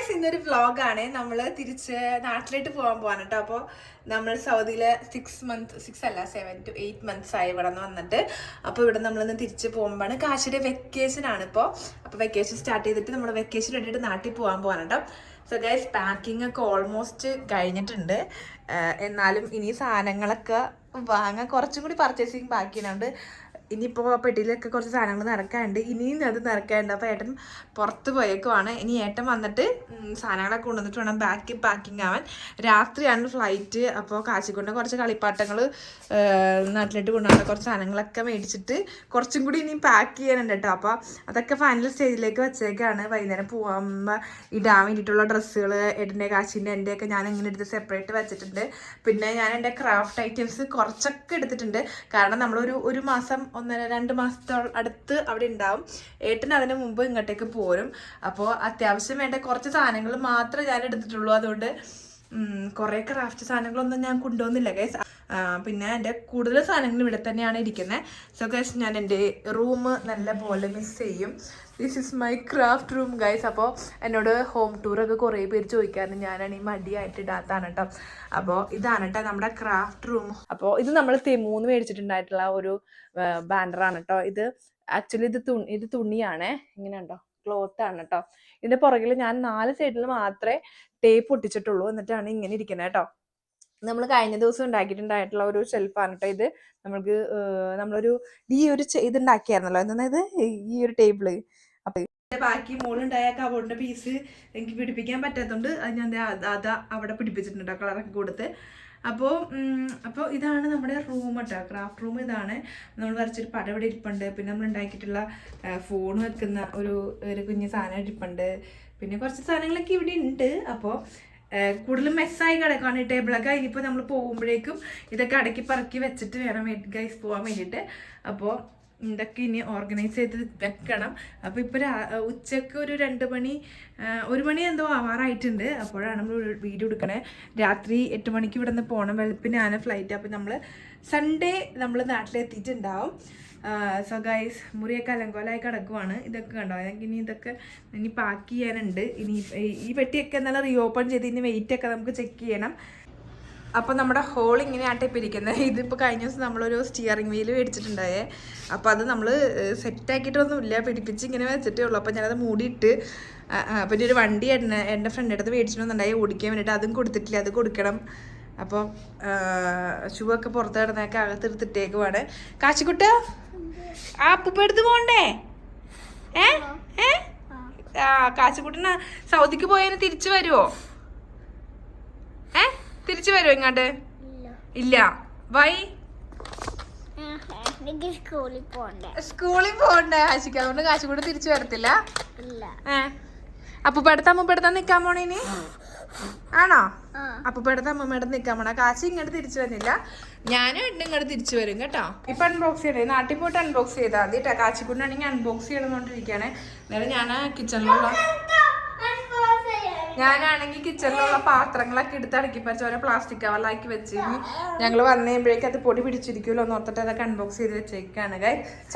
Guys ഇന്നൊരു വ്ളോഗാണ് നമ്മൾ തിരിച്ച് നാട്ടിലേക്ക് പോകാൻ പോവാണ് കേട്ടോ അപ്പോൾ നമ്മൾ സൗദിയിലെ സിക്സ് മന്ത് സിക്സ് അല്ല സെവൻ ടു എയ്റ്റ് മന്ത്സ് ആയി ഇവിടെ നിന്ന് വന്നിട്ട്. അപ്പോൾ ഇവിടെ നമ്മളിന്ന് തിരിച്ച് പോകുമ്പോഴാണ് കാശിയുടെ വെക്കേഷൻ ആണ് ഇപ്പോൾ അപ്പോൾ വെക്കേഷൻ സ്റ്റാർട്ട് ചെയ്തിട്ട് നമ്മൾ വെക്കേഷൻ വേണ്ടിയിട്ട് നാട്ടിൽ പോകാൻ പോവാണ് കേട്ടോ സോ ഗൈസ് പാക്കിംഗ് ഒക്കെ ഓൾമോസ്റ്റ് കഴിഞ്ഞിട്ടുണ്ട്. എന്നാലും ഇനി സാധനങ്ങളൊക്കെ വാങ്ങാൻ കുറച്ചും കൂടി പർച്ചേസിങ് ബാക്കിയുണ്ട്. ഇനിയിപ്പോൾ പെട്ടിയിലൊക്കെ കുറച്ച് സാധനങ്ങൾ നിറക്കാനുണ്ട് ഇനിയും അത് നിറക്കാനുണ്ട് അപ്പോൾ ഏട്ടൻ പുറത്ത് പോയേക്കുവാണ്. ഇനി ഏട്ടൻ വന്നിട്ട് സാധനങ്ങളൊക്കെ കൊണ്ടുവന്നിട്ട് വേണം ബാക്കി പാക്കിംഗ് ആവാൻ. രാത്രിയാണ് ഫ്ലൈറ്റ് അപ്പോൾ കാശിക്കൊണ്ട് കുറച്ച് കളിപ്പാട്ടങ്ങൾ നാട്ടിലിട്ട് കൊണ്ടുവന്ന കുറച്ച് സാധനങ്ങളൊക്കെ മേടിച്ചിട്ട് കുറച്ചും കൂടി ഇനി പാക്ക് ചെയ്യാനുണ്ട് കേട്ടോ അപ്പോൾ അതൊക്കെ ഫൈനൽ സ്റ്റേജിലേക്ക് വെച്ചേക്കാണ്. വൈകുന്നേരം പോകുമ്പോൾ ഇടാൻ വേണ്ടിയിട്ടുള്ള ഡ്രസ്സുകൾ ഏട്ടന്റെ കാശിന്റെ എന്റെ ഒക്കെ ഞാൻ ഇങ്ങനെ എടുത്ത് സെപ്പറേറ്റ് വെച്ചിട്ടുണ്ട്. പിന്നെ ഞാൻ എന്റെ ക്രാഫ്റ്റ് ഐറ്റംസ് കുറച്ചൊക്കെ എടുത്തിട്ടുണ്ട്. കാരണം നമ്മളൊരു ഒരു മാസം ഒന്നര രണ്ട് മാസത്തോളം അടുത്ത് അവിടെ ഉണ്ടാവും. ഏട്ടൻ അതിന് മുമ്പ് ഇങ്ങോട്ടേക്ക് പോരും. അപ്പോൾ അത്യാവശ്യം വേണ്ട കുറച്ച് സാധനങ്ങൾ മാത്രമേ ഞാൻ എടുത്തിട്ടുള്ളൂ. അതുകൊണ്ട് കുറേ ക്രാഫ്റ്റ് സാധനങ്ങളൊന്നും ഞാൻ കൊണ്ടുവന്നില്ല ഗൈസ് പിന്നെ എന്റെ കൂടുതൽ സാധനങ്ങൾ ഇവിടെ തന്നെയാണ് ഇരിക്കുന്നത് സോ ഗൈസ് ഞാൻ എന്റെ റൂം നല്ല പോലെ മിസ് ചെയ്യും. This is my craft room guys അപ്പോൾ എന്നോട് ഹോം ടൂറൊക്കെ കുറേ പേര് ചോദിക്കാറുണ്ട്. ഞാനാണ് ഈ മടിയായിട്ട് ഇടാത്താണ് കേട്ടോ അപ്പോൾ ഇതാണ് കേട്ടോ നമ്മുടെ ക്രാഫ്റ്റ് റൂം അപ്പോൾ ഇത് നമ്മൾ തെമൂന്ന് മേടിച്ചിട്ടുണ്ടായിട്ടുള്ള ഒരു ബാനറാണ് കേട്ടോ ഇത് ആക്ച്വലി ഇത് തുണി ഇത് തുണിയാണ്. ഇങ്ങനെ ഉണ്ടോ? ക്ലോത്ത് ആണ് കേട്ടോ ഇതിന്റെ പുറകിൽ ഞാൻ നാല് സൈഡിൽ മാത്രമേ ടേപ്പ് ഒട്ടിച്ചിട്ടുള്ളൂ. എന്നിട്ടാണ് ഇങ്ങനെ ഇരിക്കുന്നത് കേട്ടോ നമ്മൾ കഴിഞ്ഞ ദിവസം ഉണ്ടാക്കിയിട്ടുണ്ടായിട്ടുള്ള ഒരു ഷെൽഫാണ് കേട്ടോ ഇത്. നമ്മൾക്ക് നമ്മളൊരു ഈ ഒരു ചെ- ഇത് ഉണ്ടാക്കിയായിരുന്നല്ലോ എന്തായത് ഈ ഒരു ടേബിൾ അപ്പൊ ബാക്കി മോളുണ്ടായ കബോർഡിന്റെ പീസ് എനിക്ക് പിടിപ്പിക്കാൻ പറ്റാത്തതുകൊണ്ട് അത് ഞാൻ അത് അവിടെ പിടിപ്പിച്ചിട്ടുണ്ട് കളറൊക്കെ കൊടുത്ത്. അപ്പോൾ അപ്പോൾ ഇതാണ് നമ്മുടെ റൂം കേട്ടോ ക്രാഫ്റ്റ് റൂം ഇതാണ്. നമ്മൾ വരച്ചൊരു പടം ഇവിടെ ഇരിപ്പുണ്ട്. പിന്നെ നമ്മൾ ഉണ്ടാക്കിയിട്ടുള്ള ഫോൺ വെക്കുന്ന ഒരു ഒരു കുഞ്ഞു സാധനം ഇരിപ്പുണ്ട്. പിന്നെ കുറച്ച് സാധനങ്ങളൊക്കെ ഇവിടെ ഉണ്ട് അപ്പോൾ കൂടുതലും മെസ്സായി കിടക്കുകയാണ് ടേബിളൊക്കെ ഇനിയിപ്പോൾ നമ്മൾ പോകുമ്പോഴേക്കും ഇതൊക്കെ അടക്കി പറക്കി വെച്ചിട്ട് വേണം ഗൈസ് പോകാൻ വേണ്ടിയിട്ട് അപ്പോൾ ഇതൊക്കെ ഇനി ഓർഗനൈസ് ചെയ്ത് വെക്കണം. അപ്പോൾ ഇപ്പോൾ ഉച്ചയ്ക്ക് ഒരു രണ്ട് മണി ഒരു മണി എന്തോ ആവാറായിട്ടുണ്ട്. അപ്പോഴാണ് നമ്മൾ വീഡിയോ എടുക്കണേ. രാത്രി എട്ട് മണിക്ക് ഇവിടെ നിന്ന് പോകണം വെളുപ്പിനാണ് ഫ്ലൈറ്റ് അപ്പോൾ നമ്മൾ സൺഡേ നമ്മൾ നാട്ടിലെത്തിയിട്ടുണ്ടാവും. സോ ഗൈസ് മുറിയൊക്കെ അലങ്കോലായി കിടക്കുവാണ്. ഇതൊക്കെ കണ്ടോ? ഞങ്ങൾക്ക് ഇനി ഇതൊക്കെ ഇനി പാക്ക് ചെയ്യാനുണ്ട്. ഇനി ഈ- പെട്ടിയൊക്കെ എന്നാലും റീഓപ്പൺ ചെയ്ത് ഇനി വെയിറ്റ് ഒക്കെ നമുക്ക് ചെക്ക് ചെയ്യണം. അപ്പോൾ നമ്മുടെ ഹോൾ ഇങ്ങനെയാട്ടെ ഇപ്പം ഇരിക്കുന്നത് ഇതിപ്പോൾ കഴിഞ്ഞ ദിവസം നമ്മളൊരു സ്റ്റിയറിംഗ് വീൽ മേടിച്ചിട്ടുണ്ടായേ. അപ്പോൾ അത് നമ്മൾ സെറ്റ് ആക്കിയിട്ടൊന്നുമില്ല. പിടിപ്പിച്ച് ഇങ്ങനെ വെച്ചിട്ടേ ഉള്ളൂ. അപ്പോൾ ഞാനത് മൂടിയിട്ട് പിന്നെ ഒരു വണ്ടി എന്നെ എന്റെ ഫ്രണ്ടിന്റെ അടുത്ത് മേടിച്ചിട്ടുണ്ടായി ഓടിക്കാൻ വേണ്ടിയിട്ട് അതും കൊടുത്തിട്ടില്ല. അത് കൊടുക്കണം. അപ്പോൾ ഷൂ പുറത്ത് കിടന്നൊക്കെ അകത്തെടുത്തിട്ടേക്കുവാണ് കാശിക്കുട്ട? ആ അപ്പൂപ്പ എടുത്ത് പോണ്ടേ? ഏ? ഏ? ആ. കാശിക്കുട്ടന സൗദിക്ക് പോയതിന് തിരിച്ചു വരുവോ? ഏ? തിരിച്ചു വരുമോ ഇങ്ങോട്ട്? ഇല്ല. വൈ? സ്കൂളിൽ പോണ്ടേ. കാശിക്ക് അതുകൊണ്ട് കാശിക്കൂടെ തിരിച്ചു വരത്തില്ല. ഏ? അപ്പൂപ്പടുത്ത അമ്മൂപ്പടുത്ത നിക്കാൻ പോണേനി ആണോ? ആ. അമ്മമ്മയുടെ നിക്കാൻ പോണ. കാശി ഇങ്ങോട്ട് തിരിച്ചു വരുന്നില്ല ഞാനും ഉണ്ട് ഇങ്ങോട്ട് തിരിച്ചു വരും കേട്ടോ. ഇപ്പൊ അൺബോക്സ് ചെയ്തേ. നാട്ടിൽ പോയിട്ട് അൺബോക്സ് ചെയ്താൽ മതി കേട്ടോ കാശിക്കുണ്ടാണെങ്കിൽ അൺബോക്സ് ചെയ്യണമെന്നോണ്ടിരിക്കുകയാണ് അന്നേരം ഞാൻ കിച്ചണിലുള്ള ഞാനാണെങ്കിൽ കിച്ചണിലുള്ള പാത്രങ്ങളൊക്കെ എടുത്ത് അടക്കി പറിച്ച് ഓരോ പ്ലാസ്റ്റിക് കവറിലാക്കി വെച്ച് ഇനി ഞങ്ങൾ വന്നു കഴിയുമ്പോഴേക്കും അത് പൊടി പിടിച്ചിരിക്കുമല്ലോ എന്ന് ഓർത്തിട്ട് അതൊക്കെ അൺബോക്സ് ചെയ്ത് വെച്ചേക്കാണ്.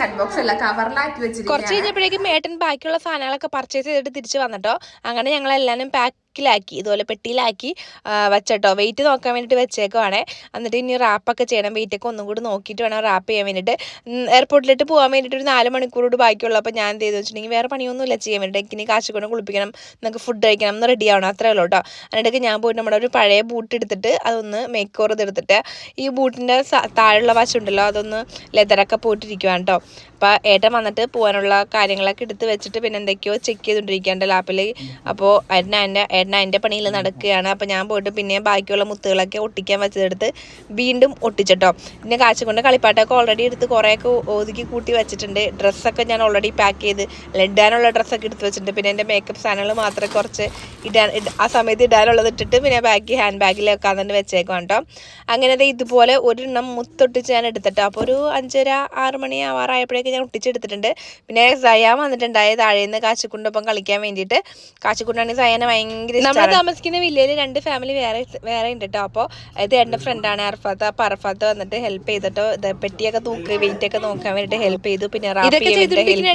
അൺബോക്സ് അല്ല കവറിലാക്കി കുറച്ച് വെച്ചിരിക്കുകയാണ് കഴിഞ്ഞപ്പോഴേക്കും ഏട്ടൻ ബാക്കിയുള്ള സാധനങ്ങളൊക്കെ പർച്ചേസ് ചെയ്തിട്ട് തിരിച്ച് വന്നിട്ടോ. അങ്ങനെ ഞങ്ങൾ എല്ലാവരും പാക്കിലാക്കി ഇതുപോലെ പെട്ടിയിലാക്കി വെച്ചോ വെച്ചട്ടോ. വെയിറ്റ് നോക്കാൻ വേണ്ടിയിട്ട് വെച്ചേക്കുവാണേ. എന്നിട്ട് ഇനി റാപ്പൊക്കെ ചെയ്യണം. വെയിറ്റ് ഒക്കെ ഒന്നും കൂടി നോക്കിയിട്ട് വേണം റാപ്പ് ചെയ്യാൻ വേണ്ടിയിട്ട് എയർപോർട്ടിലോട്ട് പോകാൻ വേണ്ടിയിട്ട് ഒരു നാല് മണിക്കൂറോട് ബാക്കിയുള്ളൂ. അപ്പോൾ ഞാൻ എന്ത് ചെയ്തു വെച്ചിട്ടുണ്ടെങ്കിൽ വേറെ പണിയൊന്നുമില്ല. ചെയ്യാൻ വേണ്ടിയിട്ട് എനിക്ക് കാശ് കൊണ്ട് കുളിപ്പിക്കണം. നമുക്ക് ഫുഡ് കഴിക്കണം. എന്ന് റെഡി ആവണം. അത്രേ ഉള്ളൂ കേട്ടോ അതിനിടയ്ക്ക് ഞാൻ പോയിട്ട് നമ്മുടെ ഒരു പഴയ ബൂട്ട് എടുത്തിട്ട് അതൊന്ന് മേക്ക് ഓവർ ചെയ്തെടുത്തിട്ട് ഈ ബൂട്ടിന്റെ താഴെയുള്ള വശമുണ്ടല്ലോ അതൊന്ന് ലെതറൊക്കെ പോയിട്ടിരിക്കുവാണ് കേട്ടോ അപ്പോൾ ഏട്ടൻ വന്നിട്ട് പോകാനുള്ള കാര്യങ്ങളൊക്കെ എടുത്ത് വെച്ചിട്ട് പിന്നെ എന്തൊക്കെയോ ചെക്ക് ചെയ്തുകൊണ്ടിരിക്കുകയാണ് ലാപ്പിൽ അപ്പോൾ ഏട്ടൻ എന്റെ ഏട്ടൻ എന്റെ പണിയിൽ നടക്കുകയാണ്. അപ്പോൾ ഞാൻ പോയിട്ട് പിന്നെ ബാക്കിയുള്ള മുത്തുകളൊക്കെ ഒട്ടിക്കാൻ വെച്ചതെടുത്ത് വീണ്ടും ഒട്ടിച്ചിട്ടോ. പിന്നെ കാശുകൊണ്ട് കളിപ്പാട്ടൊക്കെ ഓൾറെഡി എടുത്ത് കുറേയൊക്കെ ഒതുക്കി കൂട്ടി വെച്ചിട്ടുണ്ട്. ഡ്രസ്സൊക്കെ ഞാൻ ഓൾറെഡി പാക്ക് ചെയ്ത് ഇടാനുള്ള ഡ്രസ്സൊക്കെ എടുത്ത് വെച്ചിട്ടുണ്ട്. പിന്നെ എന്റെ മേക്കപ്പ് സാധനങ്ങൾ മാത്രമേ കുറച്ച് ഇടാൻ ആ സമയത്ത് ഇടാനുള്ളത് ഇട്ടിട്ട് പിന്നെ ബാക്കി ഹാൻഡ് ബാഗിൽ വെക്കാൻ തന്നെ വെച്ചേക്കാം കേട്ടോ അങ്ങനെ ഇതുപോലെ ഒരെണ്ണം മുത്തൊട്ടിച്ച് ഞാൻ എടുത്തിട്ടോ അപ്പോൾ ഒരു അഞ്ചര ആറ് മണി ആവാറായപ്പോഴേക്കും ഞാൻ ഒട്ടിച്ചെടുത്തിട്ടുണ്ട്. പിന്നെ സയാൻ വന്നിട്ടുണ്ടായ. താഴേന്ന് കാശിക്കുണ്ടൊപ്പം കളിക്കാൻ വേണ്ടിയിട്ട്. കാശിക്കുണ്ടാണെങ്കിൽ സയാനെ ഭയങ്കര നമ്മൾ താമസിക്കുന്ന വില്ലയിൽ രണ്ട് ഫാമിലി വേറെ വേറെ ഉണ്ട് കേട്ടോ അപ്പോൾ ഇത് എന്റെ ഫ്രണ്ടാണ് അർഫാത്ത്. അപ്പോൾ അർഫാത്ത് വന്നിട്ട് ഹെൽപ്പ് ചെയ്തിട്ടോ ഇത് പെട്ടിയൊക്കെ തൂക്കി വെയിറ്റ് ഒക്കെ നോക്കാൻ വേണ്ടിയിട്ട് ഹെൽപ്പ് ചെയ്തു. പിന്നെ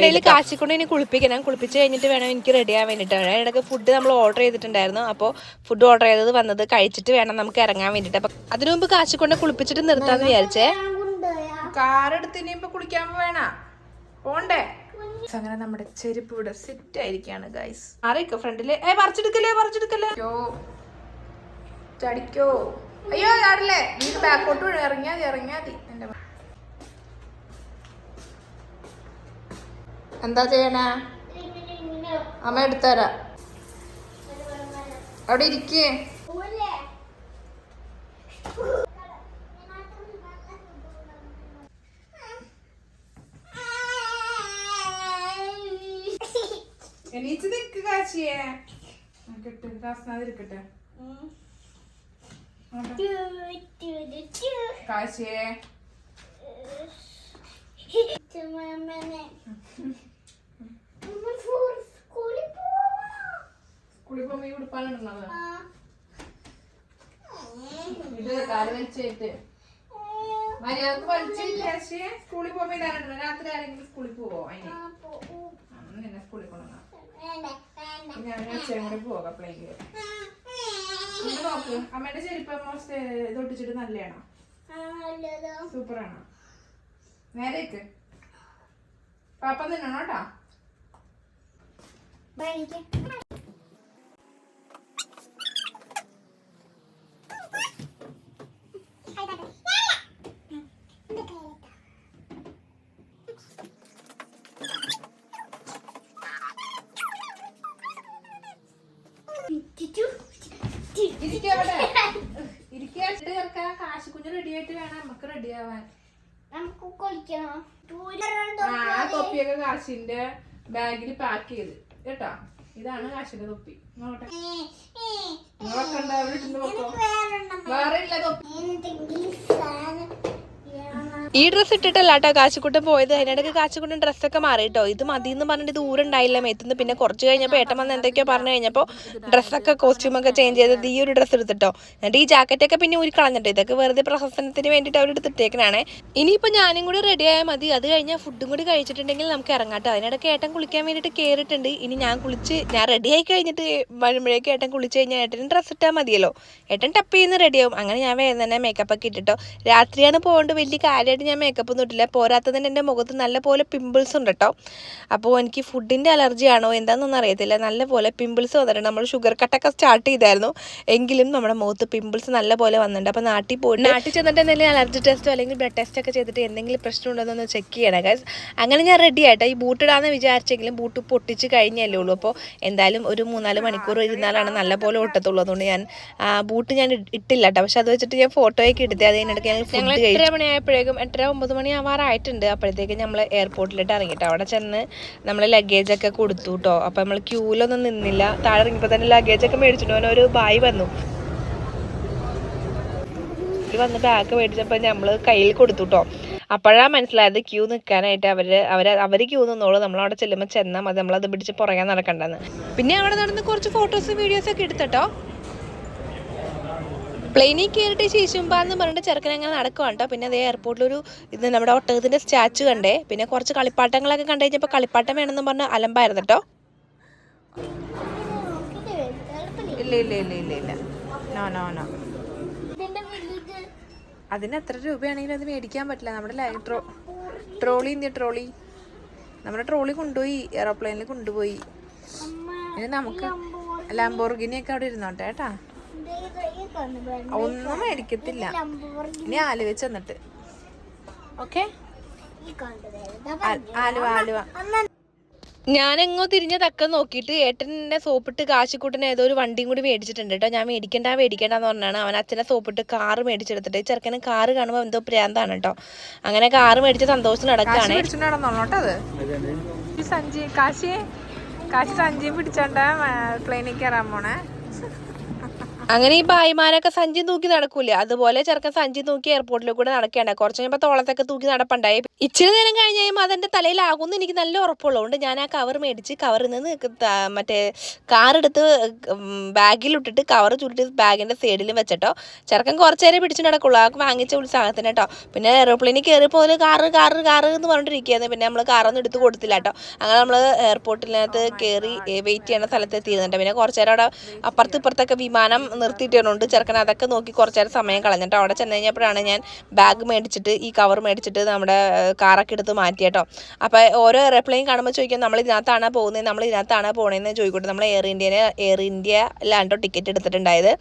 ഇതൊക്കെ കാശിക്കൊണ്ട് ഇനി കുളിപ്പിക്കണം. കുളിപ്പിച്ച് കഴിഞ്ഞിട്ട് വേണം എനിക്ക് റെഡി ആവാൻ വേണ്ടിയിട്ടാണ് ഇടയ്ക്ക് ഫുഡ് നമ്മൾ ഓർഡർ ചെയ്തിട്ടുണ്ടായിരുന്നു. അപ്പോൾ ഫുഡ് ഓർഡർ ചെയ്തത് വന്നത് കഴിച്ചിട്ട് വേണം നമുക്ക് ഇറങ്ങാൻ വേണ്ടിയിട്ട്. അപ്പം അതിനു മുമ്പ് കാശിക്കൊണ്ട് കുളിപ്പിച്ചിട്ട് നിർത്താമെന്ന് വിചാരിച്ചേ. കാർ എടുത്ത് ഇനിയിപ്പോ കുളിക്കാൻ വേണ? പോണ്ടേ? അങ്ങനെ നമ്മുടെ ചെരുപ്പ് ഇവിടെ സെറ്റ് ആയിരിക്കാണ് ഗൈസ് ആരൊക്കെ ഫ്രണ്ടിൽ? ഏ പറിച്ചെടുക്കല്ലേ പറിച്ചെടുക്കല്ലേ? അയ്യോ. ചടിക്കോ? അയ്യോ ചാടില്ലേ? നീ ബാക്കോട്ട് ഇറങ്ങിയാ മതി ഇറങ്ങിയാ മതി. എന്റെ എന്താ ചെയ്യണേ? അമ്മ എടുത്തരാ. അവിടെ ഇരിക്കേ. എണീച്ച് നിക്ക് കാശിയേ. കിട്ടും. കാശിനാതിരിക്കട്ടെ കാശിയേ. സ്കൂളിൽ പോകുമ്പോ ഈ ഇത് കാൽ വലിച്ചേറ്റ് മര്യാദയ്ക്ക് വലിച്ചില്ല. സ്കൂളിൽ പോകുമ്പോ രാത്രി ആരെങ്കിലും സ്കൂളിൽ പോവോ? അതിന്. അമ്മ നിന്നെ സ്കൂളിൽ ഞാൻ അച്ഛനും കൂടെ പോകാം ഇങ്ങ് നോക്ക്. അമ്മയുടെ ചെരുപ്പ് അമ്മ ഇത് ഒട്ടിച്ചിട്ട് നല്ലതാണോ സൂപ്പറാണോ? നേരേക്ക് പാപ്പ തിന്നണം കേട്ടോ ഇരിക്കുക അവിടെ ഇരിക്കുക ചേർക്കാൻ കാശ് കുഞ്ഞ് റെഡി ആയിട്ട് വേണം നമുക്ക് റെഡി ആവാൻ. നമുക്ക് കുളിക്കണം. ആ തൊപ്പിയൊക്കെ കാശിന്റെ ബാഗിൽ പാക്ക് ചെയ്ത്. കേട്ടോ? ഇതാണ് കാശിന്റെ തൊപ്പി. നോട്ടെ നോക്കണ്ട വേറെ ഇല്ല തൊപ്പി. ഈ ഡ്രസ്സ് ഇട്ടിട്ടല്ല കേട്ടോ കാശിക്കുട്ടൻ പോയത്. അതിനിടയ്ക്ക് കാശിക്കുട്ടൻ ഡ്രസ്സൊക്കെ മാറി കേട്ടോ ഇത് മതി എന്ന് പറഞ്ഞിട്ട് ഇത് ഊരുണ്ടായില്ല മേത്തുനിന്ന് പിന്നെ കുറച്ച് കഴിഞ്ഞപ്പോൾ ഏട്ടൻ വന്ന് എന്തൊക്കെയോ പറഞ്ഞു കഴിഞ്ഞപ്പോൾ ഡ്രസ്സൊക്കെ കോസ്റ്റ്യൂമൊക്കെ ചേഞ്ച് ചെയ്തത് ഈ ഒരു ഡ്രസ്സ് എടുത്തിട്ടോ. എന്നിട്ട് ഈ ജാക്കറ്റൊക്കെ പിന്നെ ഊരി കളഞ്ഞിട്ടോ. ഇതൊക്കെ വെറുതെ പ്രഹസനത്തിന് വേണ്ടിയിട്ട് അവർ എടുത്തിട്ടേക്കണേ ഇനിയിപ്പോൾ ഞാനും കൂടി റെഡി ആയാൽ മതി. അത് കഴിഞ്ഞാൽ ഫുഡും കൂടി കഴിച്ചിട്ടുണ്ടെങ്കിൽ നമുക്ക് ഇറങ്ങാട്ടോ അതിനിടയ്ക്ക് ഏട്ടൻ കുളിക്കാൻ വേണ്ടിയിട്ട് കയറിയിട്ടുണ്ട് ഇനി ഞാൻ കുളിച്ച് ഞാൻ റെഡി ആയി കഴിഞ്ഞിട്ട് വരുമ്പോഴേക്കും ഏട്ടൻ കുളിച്ച് കഴിഞ്ഞാൽ ഏട്ടൻ ഡ്രസ്സ് ഇട്ടാൽ മതിയല്ലോ. ഏട്ടൻ ടപ്പ് ചെയ്യുന്ന റെഡിയാവും അങ്ങനെ ഞാൻ തന്നെ മേക്കപ്പ് ഒക്കെ ഇട്ടിട്ടോ. രാത്രിയാണ് പോകേണ്ടത്. വലിയ കാര്യമായിട്ട് ഞാൻ മേക്കപ്പ് ഒന്നും ഇട്ടില്ല. പോരാത്തതിന് എന്റെ മുഖത്ത് നല്ലപോലെ പിമ്പിൾസ് ഉണ്ട് കേട്ടോ അപ്പോൾ എനിക്ക് ഫുഡിന്റെ അലർജി ആണോ എന്താണെന്നൊന്നും അറിയത്തില്ല. നല്ലപോലെ പിമ്പിൾസ് വന്നിട്ടുണ്ട്. നമ്മൾ ഷുഗർ കട്ടൊക്കെ സ്റ്റാർട്ട് ചെയ്തായിരുന്നു. എങ്കിലും നമ്മുടെ മുഖത്ത് പിമ്പിൾസ് നല്ലപോലെ വന്നിട്ടുണ്ട്. അപ്പോൾ നാട്ടിൽ പോയിട്ട് നാട്ടിൽ ചെന്നിട്ട് എന്തെങ്കിലും അലർജി ടെസ്റ്റോ അല്ലെങ്കിൽ ബ്ലഡ് ടെസ്റ്റ് ഒക്കെ ചെയ്തിട്ട് എന്തെങ്കിലും പ്രശ്നം ഉണ്ടോ എന്നൊന്ന് ചെക്ക് ചെയ്യണം ഗൈസ് അങ്ങനെ ഞാൻ റെഡി ആയിട്ടോ ഈ ബൂട്ട് ഇടാന്ന് വിചാരിച്ചെങ്കിലും ബൂട്ട് പൊട്ടിച്ച് കഴിഞ്ഞല്ലേ ഉള്ളൂ. അപ്പോൾ എന്തായാലും ഒരു മൂന്നാൽ മണിക്കൂർ ഇരുന്നാലാണ് നല്ലപോലെ ഒട്ടത്തുള്ളൂ. അതുകൊണ്ട് ഞാൻ ബൂട്ട് ഞാൻ ഇട്ടില്ല കേട്ടോ പക്ഷെ അത് വെച്ചിട്ട് ഞാൻ ഫോട്ടോയൊക്കെ എടുത്തേ. അതിനിടയ്ക്ക് ഞങ്ങൾ ഫുഡ് എട്ടര മണിയായപ്പോഴേക്കും? എട്ടര ഒമ്പത് മണി ആവാറായിട്ടുണ്ട്. അപ്പോഴത്തേക്ക് നമ്മൾ എയർപോർട്ടിലോട്ട് ഇറങ്ങിട്ടോ. അവിടെ ചെന്ന് നമ്മൾ ലഗേജ് ഒക്കെ കൊടുത്തു കേട്ടോ അപ്പോൾ നമ്മൾ ക്യൂലൊന്നും നിന്നില്ല. താഴെ ഇറങ്ങിയപ്പോൾ തന്നെ ലഗേജ് ഒക്കെ മേടിച്ചിട്ട് അവനൊരു ബായ് വന്നു. വന്ന് ബാഗ് മേടിച്ചപ്പോൾ നമ്മൾ കയ്യിൽ കൊടുത്തു കേട്ടോ അപ്പോഴാണ് മനസ്സിലായത് ക്യൂ നിൽക്കാനായിട്ട് അവർ അവർ അവർ ക്യൂ നിന്നോളൂ. നമ്മളവിടെ ചെല്ലുമ്പോൾ ചെന്നാൽ മതി. നമ്മളത് പിടിച്ച് പുറകെ നടക്കണ്ടെന്ന്. പിന്നെ അവിടെ നടന്ന് കുറച്ച് ഫോട്ടോസും വീഡിയോസും ഒക്കെ എടുത്തട്ടോ. പ്ലെയിനിൽ കയറിയിട്ട് ശേഷിമ്പാന്ന് പറഞ്ഞിട്ട് ചെറുക്കൻ അങ്ങനെ നടക്കുവാണ് കേട്ടോ പിന്നെ അതേ എയർപോർട്ടിലൊരു ഇത് നമ്മുടെ ഒട്ടകത്തിന്റെ സ്റ്റാച്ചു കണ്ടേ. പിന്നെ കുറച്ച് കളിപ്പാട്ടങ്ങളൊക്കെ കണ്ടു കഴിഞ്ഞപ്പോൾ കളിപ്പാട്ടം വേണമെന്ന് പറഞ്ഞ് അലമ്പായിരുന്നു കേട്ടോ ഇല്ല ഇല്ല ഇല്ല ഇല്ല ഇല്ല. നോ നോ നോ അതിന് എത്ര രൂപയാണെങ്കിലും അത് മേടിക്കാൻ പറ്റില്ല. നമ്മുടെ ലൈ ട്രോ ട്രോളി എന്തിയ ട്രോളി? നമ്മുടെ ട്രോളി കൊണ്ടുപോയി എയറോപ്ലെയിനിൽ കൊണ്ടുപോയി. പിന്നെ നമുക്ക് ലാംബോർഗിനിയൊക്കെ അവിടെ ഇരുന്നോട്ടെ കേട്ടാ. ഒന്നും മേടിക്കത്തില്ല ഇനി ആലുവ ചെന്നിട്ട് ഓക്കെ ആലുവ ആലുവ. ഞാനെങ്ങോ തിരിഞ്ഞ തക്ക നോക്കിയിട്ട് ഏട്ടനെ സോപ്പിട്ട് കാശിക്കൂട്ടിന് ഏതോ ഒരു വണ്ടിയും കൂടി മേടിച്ചിട്ടുണ്ട് കേട്ടോ. ഞാൻ മേടിക്കണ്ട മേടിക്കണ്ടെന്ന് പറഞ്ഞാണ് അവൻ അച്ഛനെ സോപ്പിട്ട് കാറ് മേടിച്ചെടുത്തിട്ട്. ചെറുക്കന് കാറ് കാണുമ്പോൾ എന്തോ പ്രാന്താണ് കേട്ടോ. അങ്ങനെ കാറ് മേടിച്ച സന്തോഷം നടക്കുകയാണ് സഞ്ചി കാശി കാശി സഞ്ചിയും പിടിച്ചോണ്ട പ്ലെയിനിൽ കയറാൻ പോണേ. അങ്ങനെ ഈ ഭായിമാരൊക്കെ സഞ്ചി തൂക്കി നടക്കൂലേ? അതുപോലെ ചെറുക്കൻ സഞ്ചി തൂക്കി എയർപോർട്ടിൽ കൂടെ നടക്കുകയാണ്. കുറച്ച് കഴിയുമ്പോൾ തോളത്തൊക്കെ തൂക്കി നടപ്പുണ്ടായി. ഇച്ചിരി നേരം കഴിഞ്ഞ് കഴിയുമ്പോൾ അതെന്റെ തലയിലാകുമെന്ന് എനിക്ക് നല്ല ഉറപ്പുള്ളതുകൊണ്ട് ഞാൻ ആ കവർ മേടിച്ച് കവറിൽ നിന്ന് മറ്റേ കാറെടുത്ത് ബാഗിലിട്ടിട്ട് കവർ ചുരുട്ടി ബാഗിന്റെ സൈഡിൽ വെച്ചിട്ടോ. ചെറുക്കൻ കുറച്ച് നേരം പിടിച്ചു നടക്കുള്ളൂ. ആ വാങ്ങിച്ച ഉത്സാഹത്തിന് കേട്ടോ പിന്നെ എയർപ്ലെയിനിൽ കയറി പോലെ കാറ് കാറ് കാറ് എന്ന് പറഞ്ഞിട്ടിരിക്കുകയായിരുന്നു പിന്നെ നമ്മൾ കാറൊന്നും എടുത്ത് കൊടുത്തില്ല കേട്ടോ അങ്ങനെ നമ്മൾ എയർപോർട്ടിനകത്ത് കയറി വെയിറ്റ് ചെയ്യുന്ന സ്ഥലത്ത് എത്തിയിരുന്നുണ്ട് പിന്നെ കുറച്ച് നേരം അവിടെ അപ്പുറത്ത് ഇപ്പുറത്തൊക്കെ വിമാനം നിർത്തിയിട്ടുണ്ട്. ചെറുക്കൻ അതൊക്കെ നോക്കി കുറച്ച് നേരം സമയം കളഞ്ഞിട്ടോ അവിടെ ചെന്ന് കഴിഞ്ഞപ്പോഴാണ് ഞാൻ ബാഗ് മേടിച്ചിട്ട് ഈ കവർ മേടിച്ചിട്ട് നമ്മുടെ കാറൊക്കെ എടുത്ത് മാറ്റി കേട്ടോ. അപ്പോൾ ഓരോ എയർപ്ലെയിൻ കാണുമ്പോൾ ചോദിക്കും നമ്മൾ ഇതിനകത്താണ് പോകുന്നത് നമ്മൾ ഇതിനകത്താണ് പോകുന്നതെന്ന് ചോദിക്കട്ടെ. നമ്മൾ എയർ ഇന്ത്യനെ എയർ ഇന്ത്യയിലാണ്ടോ ടിക്കറ്റ് എടുത്തിട്ടുണ്ടായത്.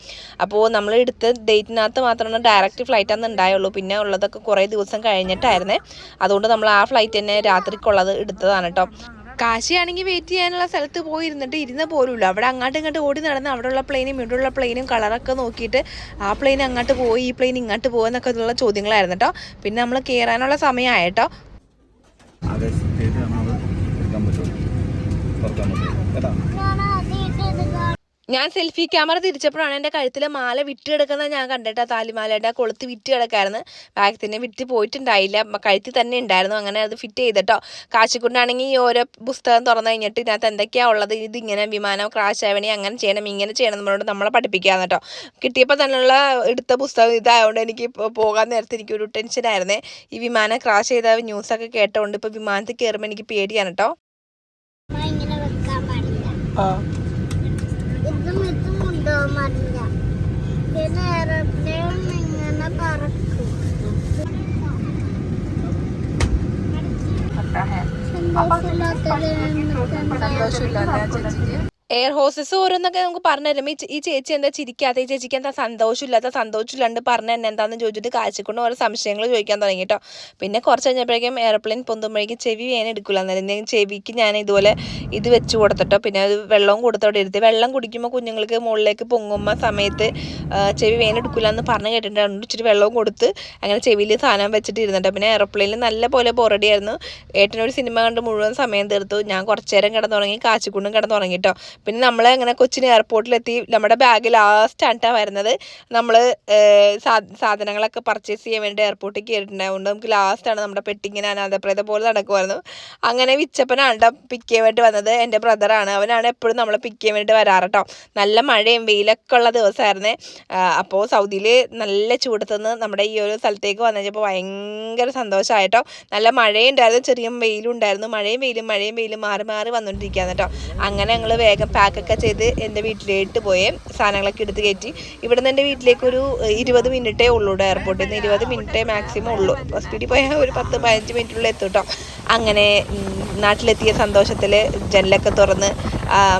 അപ്പോൾ നമ്മൾ എടുത്ത ഡേറ്റിനകത്ത് മാത്രമാണ് ഡയറക്റ്റ് ഫ്ലൈറ്റ് അന്ന് ഉണ്ടായുള്ളൂ. പിന്നെ ഉള്ളതൊക്കെ കുറേ ദിവസം കഴിഞ്ഞിട്ടായിരുന്നേ. അതുകൊണ്ട് നമ്മൾ ആ ഫ്ലൈറ്റ് തന്നെ രാത്രിക്കുള്ളത് എടുത്തതാണ് കേട്ടോ. കാശിയാണെങ്കിൽ വെയിറ്റ് ചെയ്യാനുള്ള സ്ഥലത്ത് പോയി ഇരുന്നിട്ട് ഇരുന്ന പോലുമില്ല. അവിടെ അങ്ങോട്ടും ഇങ്ങോട്ട് ഓടി നടന്ന് അവിടെയുള്ള പ്ലെയിനും ഇവിടെയുള്ള പ്ലെയിനും കളറൊക്കെ നോക്കിയിട്ട് ആ പ്ലെയിൻ അങ്ങോട്ട് പോയി ഈ പ്ലെയിൻ ഇങ്ങോട്ട് പോകുന്നൊക്കെ ഉള്ള ചോദ്യങ്ങളായിരുന്നു കേട്ടോ പിന്നെ നമ്മൾ കയറാനുള്ള സമയമായിട്ടോ. അത് ചെയ്താണ് അത് എടുക്കാൻ പറ്റുള്ളൂ തുറക്കാൻ പറ്റുള്ളൂ കേട്ടോ? ഞാൻ സെൽഫി ക്യാമറ തിരിച്ചപ്പോഴാണ് എന്റെ കഴുത്തിൽ മാല വിറ്റ് കിടക്കുന്നത് ഞാൻ കണ്ടിട്ടാ ആ താലിമാലയുടെ കൊളുത്ത് വിറ്റ് കിടക്കായിരുന്നു. ബാഗ് തന്നെ വിറ്റ് പോയിട്ടുണ്ടായില്ല. കഴുത്തിൽ തന്നെ ഉണ്ടായിരുന്നു. അങ്ങനെ അത് ഫിറ്റ് ചെയ്തിട്ടോ. കാശിക്കുണ്ടാണെങ്കിൽ ഈ ഓരോ പുസ്തകം തുറന്നു കഴിഞ്ഞിട്ട് ഇതിനകത്ത് എന്തൊക്കെയാണ് ഉള്ളത്? ഇതിങ്ങനെ വിമാനം ക്രാഷ് ആവണി അങ്ങനെ ചെയ്യണം ഇങ്ങനെ ചെയ്യണം എന്നോട് നമ്മളെ പഠിപ്പിക്കാന്ന് കേട്ടോ. കിട്ടിയപ്പോൾ തന്നെയുള്ള എടുത്ത പുസ്തകം ഇതായതുകൊണ്ട് എനിക്ക് പോകാൻ നേരത്തെ എനിക്കൊരു ടെൻഷനായിരുന്നേ ഈ വിമാനം ക്രാഷ് ചെയ്ത ന്യൂസൊക്കെ കേട്ടോണ്ട് ഇപ്പോൾ വിമാനത്തിൽ കയറുമ്പോൾ എനിക്ക് പേടിയാണ് കേട്ടോ. അമ്മ ഇങ്ങനെ വെക്കാൻ പാടില്ല ഇതും ഇതും കൊണ്ടുപോകാൻ പാടില്ല പിന്നെ എയർപ്ലെയിൻ ഇങ്ങനെ പറക്കും സന്തോഷമില്ലാത്തത് എയർ ഹോസ്റ്റസ് ഓരോന്നൊക്കെ നമുക്ക് പറഞ്ഞു തരുമ്പോൾ ഈ ചേച്ചി എന്താ ചിരിക്കാത്ത ഈ ചേച്ചിക്ക് എന്താ സന്തോഷമില്ലാത്ത സന്തോഷമില്ലാണ്ട് പറഞ്ഞു തന്നെ എന്താണെന്ന് ചോദിച്ചിട്ട് കാഴ്ചക്കൊണ്ട് ഓരോ സംശയങ്ങൾ ചോദിക്കാൻ തുടങ്ങി കേട്ടോ. പിന്നെ കുറച്ച് കഴിഞ്ഞപ്പോഴേക്കും എയർപ്ലെയിൻ പൊന്തുമ്പോഴേക്കും ചെവി വേന എടുക്കില്ല എന്നാലും ചെവിക്ക് ഞാൻ ഇതുപോലെ ഇത് വെച്ച് കൊടുത്തിട്ടോ. പിന്നെ അത് വെള്ളവും കൊടുത്തോടെ ഇരുത്തി വെള്ളം കുടിക്കുമ്പോൾ കുഞ്ഞുങ്ങൾക്ക് മുകളിലേക്ക് പൊങ്ങുമ്പോൾ സമയത്ത് ചെവി വേന എടുക്കില്ല എന്ന് പറഞ്ഞു കേട്ടിട്ടുണ്ട്. ഇച്ചിരി വെള്ളവും കൊടുത്ത് അങ്ങനെ ചെവിയിൽ സാധനം വെച്ചിട്ട് ഇരുന്നിട്ടോ പിന്നെ എയർപ്ലെയിനിൽ നല്ല പോലെ ബോറടിയായിരുന്നു ഏട്ടനൊരു സിനിമ കണ്ട് മുഴുവൻ സമയം തീർത്തു. ഞാൻ കുറച്ചു നേരം കിടന്നുറങ്ങി കാച്ചിക്കൊണ്ടും കിടന്നുറങ്ങിട്ടോ പിന്നെ നമ്മൾ അങ്ങനെ കൊച്ചിൻ എയർപോർട്ടിലെത്തി നമ്മുടെ ബാഗ് ലാസ്റ്റ് ആയിട്ടാണ് വരുന്നത്. നമ്മൾ സാധനങ്ങളൊക്കെ പർച്ചേസ് ചെയ്യാൻ വേണ്ടി എയർപോർട്ടിൽ കയറിയിട്ടുണ്ടായതുകൊണ്ട് നമുക്ക് ലാസ്റ്റാണ് നമ്മുടെ പെട്ടിങ്ങിന് അനാഥപ്രേത പോലെ നടക്കുമായിരുന്നു അങ്ങനെ വിച്ചപ്പനാണ് പിക്ക് ചെയ്യാൻ വേണ്ടി വന്നത്. എന്റെ ബ്രദറാണ് അവനാണ് എപ്പോഴും നമ്മളെ പിക്ക് ചെയ്യാൻ വേണ്ടി വരാറ് കേട്ടോ നല്ല മഴയും വെയിലൊക്കെ ഉള്ള ദിവസമായിരുന്നേ അപ്പോൾ സൗദിയിൽ നല്ല ചൂടത്തുനിന്ന് നമ്മുടെ ഈ ഒരു സ്ഥലത്തേക്ക് വന്നു കഴിഞ്ഞപ്പോൾ ഭയങ്കര സന്തോഷമായിട്ടോ നല്ല മഴയുണ്ടായിരുന്നു. ചെറിയ വെയിലും ഉണ്ടായിരുന്നു. മഴയും വെയിലും മഴയും വെയിലും മാറി മാറി വന്നുകൊണ്ടിരിക്കുകയാണ് കേട്ടോ അങ്ങനെ ഞങ്ങൾ വേഗം പാക്കൊക്കെ ചെയ്ത് എന്റെ വീട്ടിലേട്ട് പോയെ. സാധനങ്ങളൊക്കെ എടുത്ത് കയറ്റി. ഇവിടെ നിന്ന് എന്റെ വീട്ടിലേക്ക് ഒരു ഇരുപത് മിനിറ്റേ ഉള്ളൂ എയർപോർട്ടിൽ നിന്ന് ഇരുപത് മിനിറ്റേ മാക്സിമം ഉള്ളൂ. സ്പീഡിൽ പോയാൽ ഒരു പത്ത് പതിനഞ്ച് മിനിറ്റിനുള്ളിൽ എത്തും കേട്ടോ അങ്ങനെ നാട്ടിലെത്തിയ സന്തോഷത്തിൽ ജനലൊക്കെ തുറന്ന്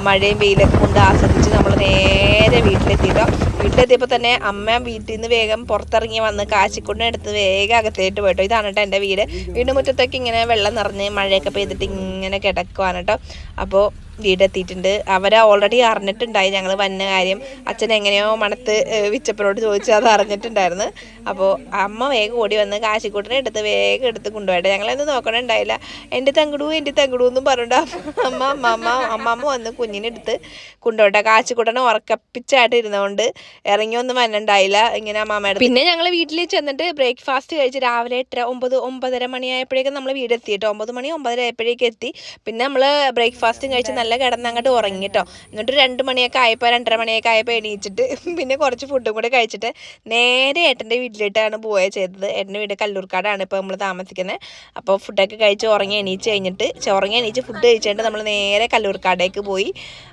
മഴയും വെയിലൊക്കെ കൊണ്ട് ആസ്വദിച്ച് നമ്മൾ നേരെ വീട്ടിലെത്തിയിട്ടോ വീട്ടിലെത്തിയപ്പോൾ തന്നെ അമ്മ വീട്ടിൽ നിന്ന് വേഗം പുറത്തിറങ്ങി വന്ന് കാശിക്കൊണ്ട് എടുത്ത് വേഗം അകത്തേട്ട് പോയിട്ടോ ഇതാണ് കേട്ടോ എന്റെ വീട്. വീടിന് മുറ്റത്തൊക്കെ ഇങ്ങനെ വെള്ളം നിറഞ്ഞ് മഴയൊക്കെ പെയ്തിട്ട് ഇങ്ങനെ കിടക്കുവാണ് കേട്ടോ അപ്പോൾ വീടെത്തിയിട്ടുണ്ട്. അവരെ ഓൾറെഡി അറിഞ്ഞിട്ടുണ്ടായി ഞങ്ങൾ വന്ന കാര്യം. അച്ഛൻ എങ്ങനെയോ മണത്ത് വിച്ചപ്പനോട് ചോദിച്ചു അത് അറിഞ്ഞിട്ടുണ്ടായിരുന്നു. അപ്പോൾ അമ്മ വേഗം ഓടി വന്ന് കാശിക്കൂട്ടിനെ എടുത്ത് വേഗം എടുത്ത് കൊണ്ടുപോയിട്ട് ഞങ്ങളൊന്നും നോക്കണുണ്ടായില്ല. എന്റെ തങ്കടു എന്റെ തങ്കടു എന്നും പറഞ്ഞിട്ട് അമ്മ അമ്മമ്മ അമ്മമ്മ വന്ന് കുഞ്ഞിനെടുത്ത് കൊണ്ടുപോട്ടെ കാശിക്കൂട്ടനെ ഉറക്കപ്പിച്ചായിട്ട് ഇരുന്നുകൊണ്ട് ഇറങ്ങിയൊന്നും വന്നിട്ടുണ്ടായില്ല. ഇങ്ങനെ അമ്മാമ്മയുടെ പിന്നെ ഞങ്ങൾ വീട്ടിൽ ചെന്നിട്ട് ബ്രേക്ക്ഫാസ്റ്റ് കഴിച്ച് രാവിലെ എട്ടര ഒമ്പത് ഒമ്പതര മണിയായപ്പോഴേക്കും നമ്മൾ വീടെത്തി കേട്ടോ ഒമ്പത് മണി ഒമ്പതര ആയപ്പോഴേക്കും എത്തി. പിന്നെ നമ്മൾ ബ്രേക്ക്ഫാസ്റ്റും കഴിച്ച് നല്ല കിടന്ന് അങ്ങോട്ട് ഉറങ്ങി കേട്ടോ എന്നിട്ട് രണ്ട് മണിയൊക്കെ ആയപ്പോൾ രണ്ടര മണിയൊക്കെ ആയപ്പോൾ എണീച്ചിട്ട് പിന്നെ കുറച്ച് ഫുഡും കൂടെ കഴിച്ചിട്ട് നേരെ ഏട്ടന്റെ വീട്ടിലിട്ടാണ് പോയത് ചെയ്തത്. ഏട്ടന്റെ വീട് കല്ലൂർക്കാടാണ് ഇപ്പോൾ നമ്മൾ താമസിക്കുന്നത് അപ്പോൾ ഫുഡൊക്കെ കഴിച്ച് ഉറങ്ങി എണീച്ച് കഴിഞ്ഞിട്ട് ഉറങ്ങി എണീച്ച് ഫുഡ് കഴിച്ചിട്ട് നമ്മൾ നേരെ കല്ലൂർക്കാടേക്ക് പോയി.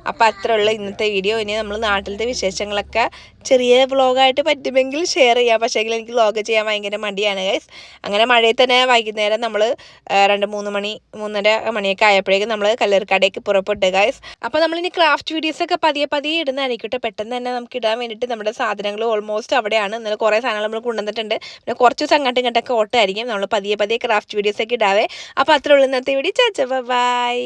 അപ്പോൾ അത്രയുള്ള ഇന്നത്തെ വീഡിയോ ഇനി നമ്മൾ നാട്ടിലത്തെ വിശേഷങ്ങളൊക്കെ ചെറിയ വ്ളോഗായിട്ട് പറ്റുമെങ്കിൽ ഷെയർ ചെയ്യാം. പക്ഷേ എനിക്ക് വ്ളോഗ് ചെയ്യാൻ ഭയങ്കര മടിയാണ് ഗൈസ് അങ്ങനെ മഴയിൽ തന്നെ വൈകുന്നേരം നമ്മൾ രണ്ട് മൂന്ന് മണി മൂന്നര മണിയൊക്കെ ആയപ്പോഴേക്കും നമ്മൾ കല്ലൂർക്കാടേക്ക് പുറപ്പെട്ടു ഗൈസ് അപ്പോൾ നമ്മളിനി ക്രാഫ്റ്റ് വീഡിയോസ് ഒക്കെ പതിയെ പതിയെ ഇടുന്നതായിരിക്കട്ടെ. പെട്ടെന്ന് തന്നെ നമുക്ക് ഇടാൻ വേണ്ടിയിട്ട് നമ്മുടെ സാധനങ്ങൾ ഓൾമോസ്റ്റ് അവിടെയാണ്. ഇന്നലെ കുറേ സാധനങ്ങൾ നമ്മൾ കൊണ്ടുവന്നിട്ടുണ്ട്. പിന്നെ കുറച്ച് ദിവസം അങ്ങോട്ടും ഇങ്ങോട്ടൊക്കെ ഓട്ടമായിരിക്കും നമ്മൾ പതിയെ പതിയെ ക്രാഫ്റ്റ് വീഡിയോസ് ഒക്കെ ഇടാവേ. അപ്പോൾ അത്രയുള്ള ഇന്നത്തെ വീഡിയോ ചാച്ച ബൈ.